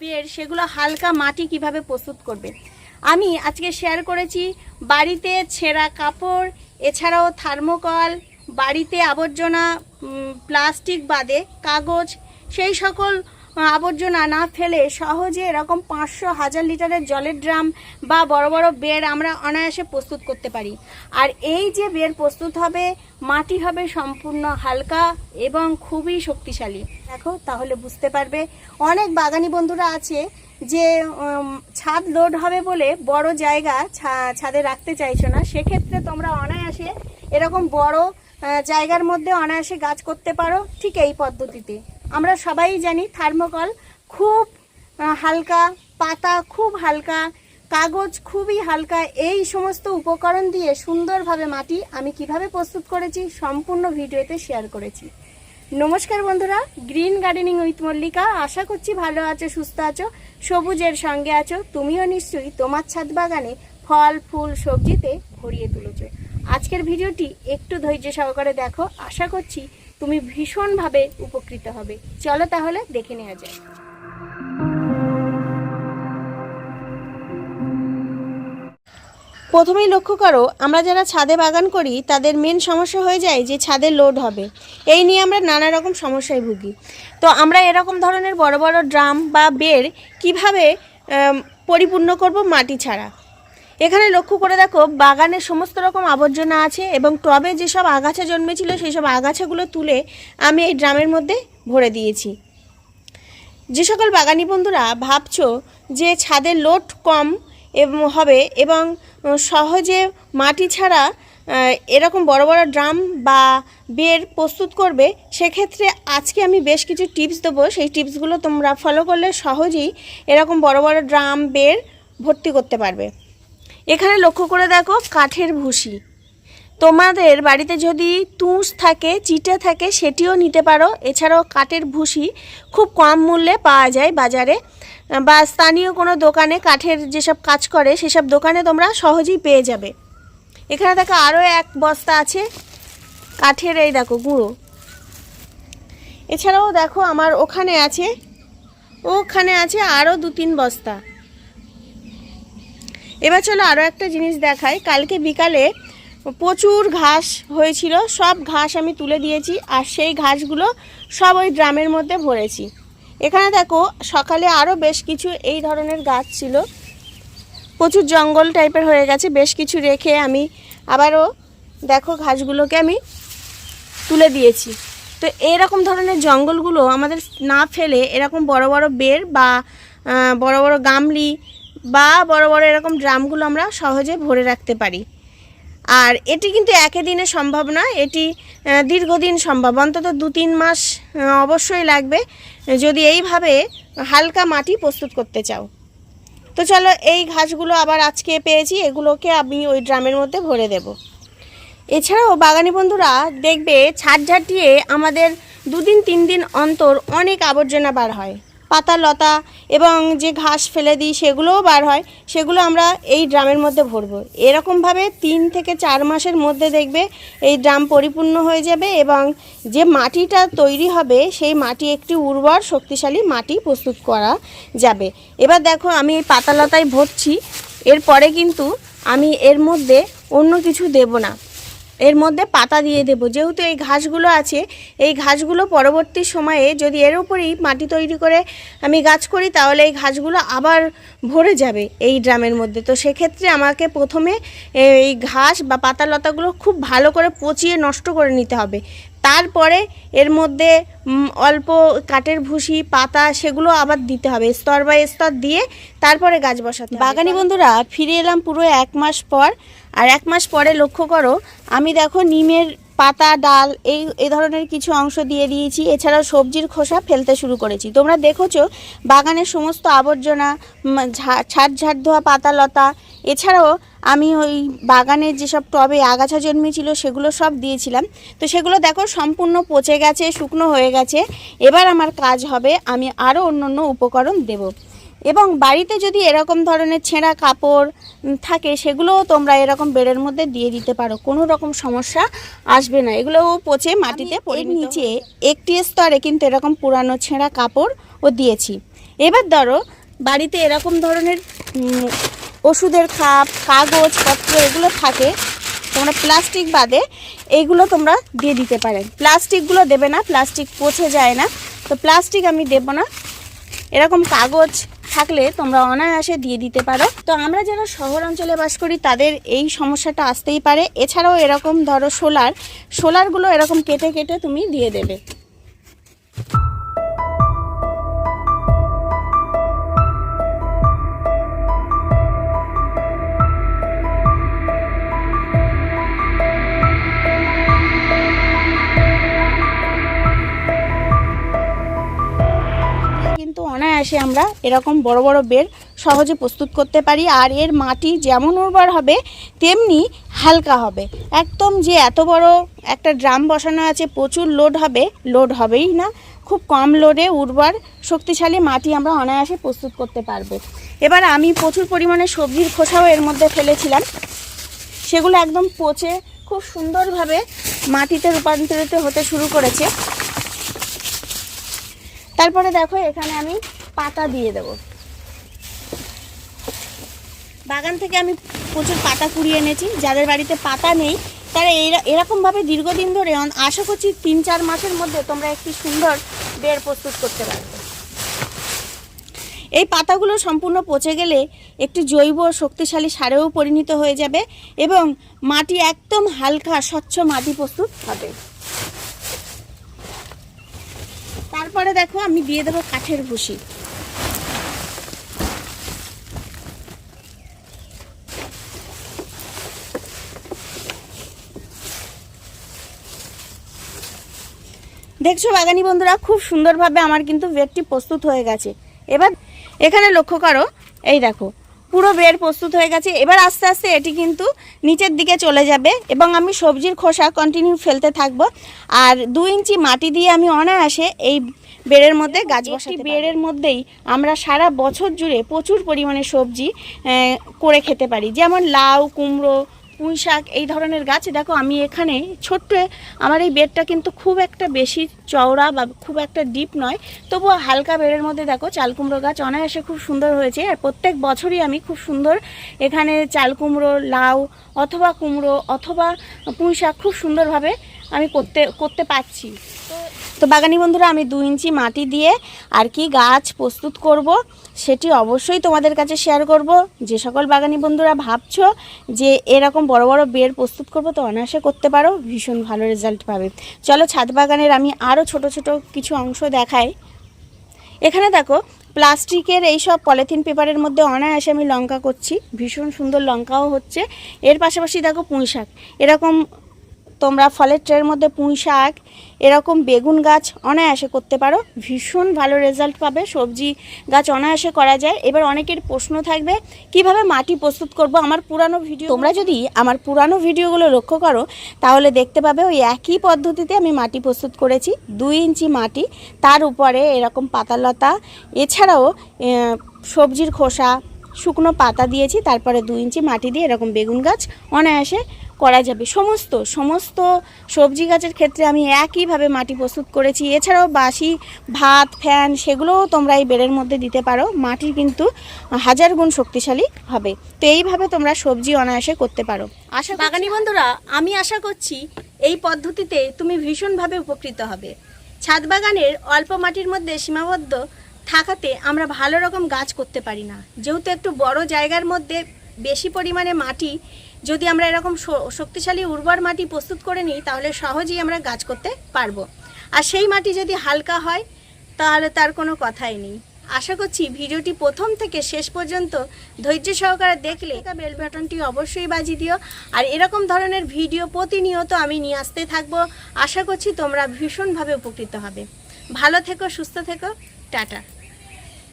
বের সেগুলো হালকা মাটি কীভাবে প্রস্তুত করবে? আমি আজকে শেয়ার করেছি বাড়িতে ছেঁড়া কাপড়, এছাড়াও থার্মোকল, বাড়িতে আবর্জনা প্লাস্টিক বাদে কাগজ, সেই সকল আবর্জনা না ফেলে সহজে এরকম পাঁচশো হাজার লিটারের জলের ড্রাম বা বড় বড় বের আমরা অনায়াসে প্রস্তুত করতে পারি। আর এই যে বের প্রস্তুত হবে, মাটি হবে সম্পূর্ণ হালকা এবং খুবই শক্তিশালী। দেখো, তাহলে বুঝতে পারবে। অনেক বাগানি বন্ধুরা আছে যে ছাদ লোড হবে বলে বড় জায়গা ছাদে রাখতে চাইছো না। সেক্ষেত্রে তোমরা অনায়াসে এরকম বড় জায়গার মধ্যে অনায়াসে গাছ করতে পারো ঠিক এই পদ্ধতিতে। আমরা সবাই জানি থার্মোকল খুব হালকা, পাতা খুব হালকা, কাগজ খুবই হালকা, এই সমস্ত উপকরণ দিয়ে সুন্দরভাবে মাটি আমি কীভাবে প্রস্তুত করেছি সম্পূর্ণ ভিডিওতে শেয়ার করেছি। নমস্কার বন্ধুরা গ্রিন গার্ডেনিং উইথ মল্লিকা আশা করছি ভালো আছো, সুস্থ আছো, সবুজের সঙ্গে আছো, তুমিও নিশ্চয়ই তোমার ছাদ বাগানে ফল, ফুল, সবজিতে ভরিয়ে তুলেছো। আজকের ভিডিওটি একটু ধৈর্য সহকারে দেখো। আশা করছি তুমি ভীষণভাবে উপকৃত হবে। চলো তাহলে দেখে নেওয়া যায় প্রথমেই লক্ষ্য করো, আমরা যারা ছাদে বাগান করি, তাদের মেন সমস্যা হয়ে যায় যে ছাদে লোড হবে। এই নিয়ে আমরা নানা রকম সমস্যায় ভুগি। তো আমরা এরকম ধরনের বড় বড় ড্রাম বা বের কীভাবে পরিপূর্ণ করব মাটি ছাড়া? এখানে লক্ষ্য করে দেখো, বাগানে সমস্ত রকম আবর্জনা আছে এবং টবে যেসব আগাছা জন্মেছিল সেই সব আগাছাগুলো তুলে আমি এই ড্রামের মধ্যে ভরে দিয়েছি। যে সকল বাগানি বন্ধুরা ভাবছ যে ছাদের লোড কম হবে এবং সহজে মাটি ছাড়া এরকম বড় বড় ড্রাম বা বের প্রস্তুত করবে, সেক্ষেত্রে আজকে আমি বেশ কিছু টিপস দেবো। সেই টিপসগুলো তোমরা ফলো করলে সহজেই এরকম বড় বড় ড্রাম, বের ভর্তি করতে পারবে। এখানে লক্ষ্য করে দেখো কাঠের ভুসি। তোমাদের বাড়িতে যদি তুষ থাকে, চিটে থাকে, সেটিও নিতে পারো। এছাড়াও কাঠের ভুসি খুব কম মূল্যে পাওয়া যায় বাজারে। বা স্থানীয় কোনো দোকানে কাঠের যেসব কাজ করে, সেসব দোকানে তোমরা সহজেই পেয়ে যাবে। এখানে দেখো আরও এক বস্তা আছে কাঠের, এই দেখো গুঁড়ো। এছাড়াও দেখো আমার ওখানে আছে ওখানে আছে আরও দু তিন বস্তা। এবার চলো আরও একটা জিনিস দেখাই। কালকে বিকালে প্রচুর ঘাস হয়েছিল, সব ঘাস আমি তুলে দিয়েছি আর সেই ঘাসগুলো সব ওই ড্রামের মধ্যে ভরেছি। এখানে দেখো, সকালে আরও বেশ কিছু এই ধরনের গাছ ছিল। প্রচুর জঙ্গল টাইপের হয়ে গেছে, বেশ কিছু রেখে আমি আবারও দেখো ঘাসগুলোকে আমি তুলে দিয়েছি। তো এরকম ধরনের জঙ্গলগুলো আমাদের না ফেলে এরকম বড় বড় বের বা বড় বড় গামলি বা বড় বড় এরকম ড্রামগুলো আমরা সহজে ভরে রাখতে পারি। আর এটি কিন্তু একে দিনে সম্ভব না এটি দীর্ঘদিন সম্ভব। অন্তত দু তিন মাস অবশ্যই লাগবে যদি এইভাবে হালকা মাটি প্রস্তুত করতে চাও। তো চলো, এই ঘাসগুলো আবার আজকে পেয়েছি, এগুলোকে আমি ওই ড্রামের মধ্যে ভরে দেবো। এছাড়াও বাগানি বন্ধুরা দেখবে, ছাদ ঝাঁটিয়ে আমাদের দুদিন, তিন দিন অন্তর অনেক আবর্জনা বার হয়। পাতা লতা এবং যে ঘাস ফেলে দিই সেগুলোও বার হয়, সেগুলো আমরা এই ড্রামের মধ্যে ভরবো। এরকমভাবে তিন থেকে চার মাসের মধ্যে দেখবে এই ড্রাম পরিপূর্ণ হয়ে যাবে এবং যে মাটিটা তৈরি হবে সেই মাটি একটি উর্বর, শক্তিশালী মাটি প্রস্তুত করা যাবে। এবার দেখো আমি এই পাতা লতায় ভরছি, এরপরে কিন্তু আমি এর মধ্যে অন্য কিছু দেব না। এর মধ্যে পাতা দিয়ে দেব। যেহেতু এই ঘাসগুলো আছে, এই ঘাসগুলো পরবর্তী সময়ে যদি এর উপরেই মাটি তৈরি করে আমি গাছ করি, তাহলে এই ঘাসগুলো আবার ভরে যাবে এই ড্রামের মধ্যে। তো সেক্ষেত্রে আমাকে প্রথমে এই ঘাস বা পাতা লতাগুলো খুব ভালো করে পচিয়ে নষ্ট করে নিতে হবে। তারপরে এর মধ্যে অল্প কাঠের ভুসি, পাতা সেগুলো আবার দিতে হবে, স্তর বাই স্তর দিয়ে তারপরে গাছ বসাতে বাগানি বন্ধুরা, ফিরে এলাম পুরো এক মাস পর। আর এক মাস পরে লক্ষ্য করো, আমি দেখো নিমের পাতা, ডাল, এই এই ধরনের কিছু অংশ দিয়ে দিয়েছি। এছাড়াও সবজির খোসা ফেলতে শুরু করেছি। তোমরা দেখেছ বাগানের সমস্ত আবর্জনা ছাট ঝাড় ধোয়া পাতা লতা এছাড়াও আমি ওই বাগানের যেসব টবে আগাছা জন্মেছিল সেগুলো সব দিয়েছিলাম। তো সেগুলো দেখো সম্পূর্ণ পচে গেছে শুকনো হয়ে গেছে। এবার আমার কাজ হবে আমি আরও অন্য অন্য উপকরণ দেব। এবং বাড়িতে যদি এরকম ধরনের ছেঁড়া কাপড় থাকে সেগুলোও তোমরা এরকম বেড়ের মধ্যে দিয়ে দিতে পারো। কোনো রকম সমস্যা আসবে না। এগুলোও পচে মাটিতে পড়ে নিচে একটি স্তরে কিন্তু এরকম পুরানো ছেঁড়া কাপড় ও দিয়েছি। এবার ধরো বাড়িতে এরকম ধরনের ওষুধের খাপ, কাগজ পত্র, এগুলো থাকে। তোমরা প্লাস্টিক বাদে এইগুলো তোমরা দিয়ে দিতে পারেন প্লাস্টিকগুলো দেবে না, প্লাস্টিক পচে যায় না। তো প্লাস্টিক আমি দেব না। এরকম কাগজ থাকলে তোমরা অনায়াসে দিয়ে দিতে পারো। তো আমরা যারা শহর অঞ্চলে বাস করি, তাদের এই সমস্যাটা আসতেই পারে। এছাড়াও এরকম ধরো সোলার, সোলারগুলো এরকম কেটে কেটে তুমি দিয়ে দেবে। আমরা এরকম বড় বড় বের সহজে প্রস্তুত করতে পারি। আর এর মাটি যেমন উর্বর হবে, তেমনি হালকা হবে। একদম যে এত বড় একটা ড্রাম বসানো আছে, প্রচুর লোড হবে লোড হবেই না। খুব কম লোডে উর্বর, শক্তিশালী মাটি আমরা অনায়াসে প্রস্তুত করতে পারব। এবার আমি প্রচুর পরিমাণে সবজির খোসাও এর মধ্যে ফেলেছিলাম। সেগুলো একদম পচে খুব সুন্দরভাবে মাটিতে রূপান্তরিত হতে শুরু করেছে। তারপরে দেখো, এখানে আমি পাতা দিয়ে দেব। বাগান থেকে আমি প্রচুর পাতা কুড়িয়ে এনেছি। যাদের বাড়িতে পাতা নেই, তারা এরা- এরকমভাবে দীর্ঘদিন ধরে আশা করছি তিন চার মাসের মধ্যে তোমরা একটি সুন্দর বের প্রস্তুত করতে পারবে। এই পাতাগুলো সম্পূর্ণ পচে গেলে একটি জৈব শক্তিশালী সারেও পরিণত হয়ে যাবে এবং মাটি একদম হালকা, স্বচ্ছ মাটি প্রস্তুত হবে। তারপরে দেখো আমি দিয়ে দেবো কাঠের ভুসি। দেখছ বাগানি বন্ধুরা, খুব সুন্দরভাবে আমার কিন্তু বেডটি প্রস্তুত হয়ে গেছে। এবার এখানে লক্ষ্য করো, এই দেখো পুরো বের প্রস্তুত হয়ে গেছে। এবার আস্তে আস্তে এটি কিন্তু নিচের দিকে চলে যাবে এবং আমি সবজির খোসা কন্টিনিউ ফেলতে থাকব। আর দু ইঞ্চি মাটি দিয়ে আমি অনায়াসে এই বেড়ের মধ্যে গাছ বসাটি বেড়ের মধ্যেই আমরা সারা বছর জুড়ে প্রচুর পরিমাণে সবজি করে খেতে পারি। যেমন লাউ কুমড়ো পুঁই শাক, এই ধরনের গাছ। দেখো, আমি এখানে ছোট্ট, আমার এই বেডটা কিন্তু খুব একটা বেশি চওড়া বা খুব একটা ডিপ নয়। তবুও হালকা বেডের মধ্যে দেখো, চাল কুমড়ো গাছ অনায়াসে খুব সুন্দর হয়েছে। আর প্রত্যেক বছরই আমি খুব সুন্দর এখানে চাল কুমড়ো, লাউ অথবা কুমড়ো অথবা পুঁই শাক খুব সুন্দরভাবে আমি করতে করতে পারছি। তো বাগানি বন্ধুরা, আমি দু ইঞ্চি মাটি দিয়ে আর কি গাছ প্রস্তুত করব, সেটি অবশ্যই তোমাদের কাছে শেয়ার করব। যে সকল বাগানি বন্ধুরা ভাবছ যে এরকম বড় বড় বের প্রস্তুত করব, তো অনায়াসে করতে পারো, ভীষণ ভালো রেজাল্ট পাবে। চলো ছাদ বাগানের আমি আরও ছোট ছোট কিছু অংশ দেখাই। এখানে দেখো, প্লাস্টিকের এই সব পলিথিন পেপারের মধ্যে অনায়াসে আমি লঙ্কা করছি, ভীষণ সুন্দর লঙ্কাও হচ্ছে। এর পাশাপাশি দেখো পুঁই শাক এরকম তোমরা ফলের ট্রের মধ্যে পুঁই শাক এরকম বেগুন গাছ অনায়াসে করতে পারো। ভীষণ ভালো রেজাল্ট পাবে। সবজি গাছ অনায়াসে করা যায়। এবার অনেকের প্রশ্ন থাকবে কীভাবে মাটি প্রস্তুত করব? আমার পুরানো ভিডিও তোমরা যদি আমার পুরানো ভিডিওগুলো লক্ষ্য করো তাহলে দেখতে পাবে ওই একই পদ্ধতিতে আমি মাটি প্রস্তুত করেছি। দুই ইঞ্চি মাটি তার উপরে এরকম পাতালতা। এছাড়াও সবজির খোসা শুকনো পাতা দিয়েছি, তারপরে দু ইঞ্চি মাটি দিয়ে এরকম বেগুন গাছ অনায়াসে করা যাবে। সমস্ত সমস্ত সবজি গাছের ক্ষেত্রে আমি একইভাবে মাটি প্রস্তুত করেছি। এছাড়াও বাসি ভাত, ফ্যান, সেগুলোও তোমরা এই বেড়ের মধ্যে দিতে পারো। মাটি কিন্তু হাজার গুণ শক্তিশালী হবে। তো এইভাবে তোমরা সবজি অনায়াসে করতে পারো। আশা বাগানি বন্ধুরা, আমি আশা করছি এই পদ্ধতিতে তুমি ভীষণভাবে উপকৃত হবে। ছাদ বাগানের অল্প মাটির মধ্যে সীমাবদ্ধ থাকাতে আমরা ভালো রকম গাছ করতে পারি না। যেহেতু একটু বড় জায়গার মধ্যে বেশি পরিমাণে মাটি, যদি আমরা এরকম শক্তিশালী উর্বর মাটি প্রস্তুত করে নিই, তাহলে সহজেই আমরা গাছ করতে পারব। আর সেই মাটি যদি হালকা হয়, তাহলে তার কোনো কথাই নেই। আশা করছি ভিডিওটি প্রথম থেকে শেষ পর্যন্ত ধৈর্য সহকারে দেখলে বেল বাটনটি অবশ্যই বাজিয়ে দিও। আর এরকম ধরনের ভিডিও প্রতিনিয়ত আমি নিয়ে আসতে থাকব। আশা করছি তোমরা ভীষণভাবে উপকৃত হবে। ভালো থেকো, সুস্থ থেকো। টাটা।